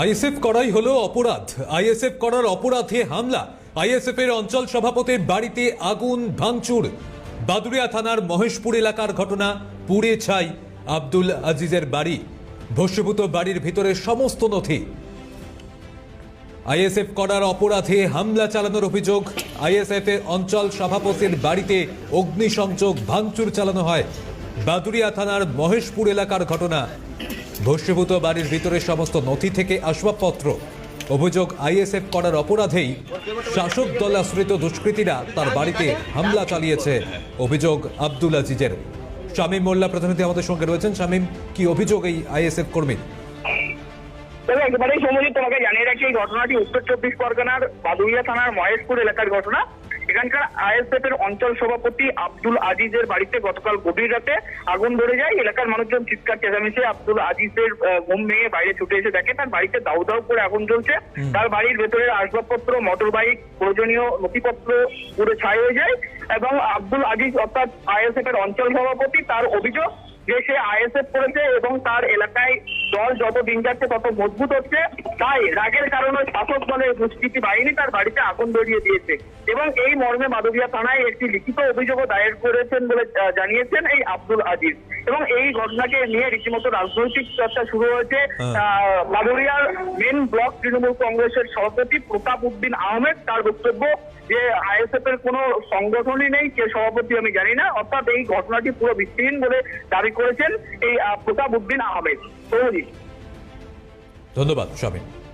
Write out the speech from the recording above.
ISF করাই হলো অপরাধ। আইএসএফ করার অপরাধে হামলা। আইএসএফ এর অঞ্চল সভাপতির বাড়িতে আগুন ভাঙচুর। বাদুরিয়া থানার মহেশপুর এলাকার ঘটনা পুড়ে ছাই আব্দুল আজিজের বাড়ি। ভস্মীভূত বাড়ির ভিতরে সমস্ত নথি। আইএসএফ করার অপরাধে হামলা চালানোর অভিযোগ আইএসএফ এর অঞ্চল সভাপতির বাড়িতে অগ্নিসংযোগ ভাঙচুর চালানো হয়। বাদুরিয়া থানার মহেশপুর এলাকার ঘটনা ভস্মীভূত বাড়ির ভিতরে সমস্ত নথি থেকে আসবাবপত্র, অভিযোগ আইএসএফ করার অপরাধেই শাসক দল আশ্রিত দুষ্কৃতীরা তার বাড়িতে হামলা চালিয়েছে, অভিযোগ আব্দুল আজিজের। শামীম মোল্লা প্রতিনিধি আমাদের সঙ্গে রয়েছেন। শামীম, কি অভিযোগ এই আইএসএফ কর্মী তবে একেবারেই সময় তোমাকে জানিয়ে রাখি, এই ঘটনাটি উত্তর চব্বিশ পরগনার বাদুইয়া থানার মহেশপুর এলাকার ঘটনা। এখানকার আইএসএফ এর অঞ্চল সভাপতি আব্দুল আজিজের বাড়িতে গতকাল গভীর রাতে আগুন ধরে যায়। এলাকার মানুষজন চিৎকার চেঁচামেচি আব্দুল আজিজের ঘুম ভেঙে বাইরে ছুটে এসে দেখে তার বাড়িতে দাউ দাউ করে আগুন জ্বলছে। তার বাড়ির ভেতরের আসবাবপত্র মোটর বাইক প্রয়োজনীয় নথিপত্র পুরো ছাই হয়ে যায় এবং আব্দুল আজিজ অর্থাৎ আইএসএফ এর অঞ্চল সভাপতি তার অভিযোগ যে সে আইএসএফ করেছে এবং তার এলাকায় দল যত দিন যাচ্ছে তত মজবুত হচ্ছে। তাই রাগের কারণে শাসক দলের দুষ্কৃতী বাহিনী তার বাড়িতে আগুন ধরিয়ে দিয়েছে। এবং এই মর্মে মাধবিয়া থানায় একটি লিখিত অভিযোগও দায়ের করেছেন বলে জানিয়েছেন এই আব্দুল আজিজ। এবং এই ঘটনাকে নিয়ে রীতিমতো রাজনৈতিক চর্চা শুরু হয়েছে। হ্যাঁ। মাধুরিয়ার মেন ব্লক তৃণমূল কংগ্রেসের সভাপতি প্রতাপ উদ্দিন আহমেদ তার বক্তব্য যে আইএসএফ এর কোনো সংগঠনই নেই কে সভাপতি আমি জানি না। অর্থাৎ এই ঘটনাটি পুরো ভিত্তিহীন বলে দাবি করেছেন এই প্রতাপ উদ্দিন আহমেদ। সৌজিৎ ধন্যবাদ শামীম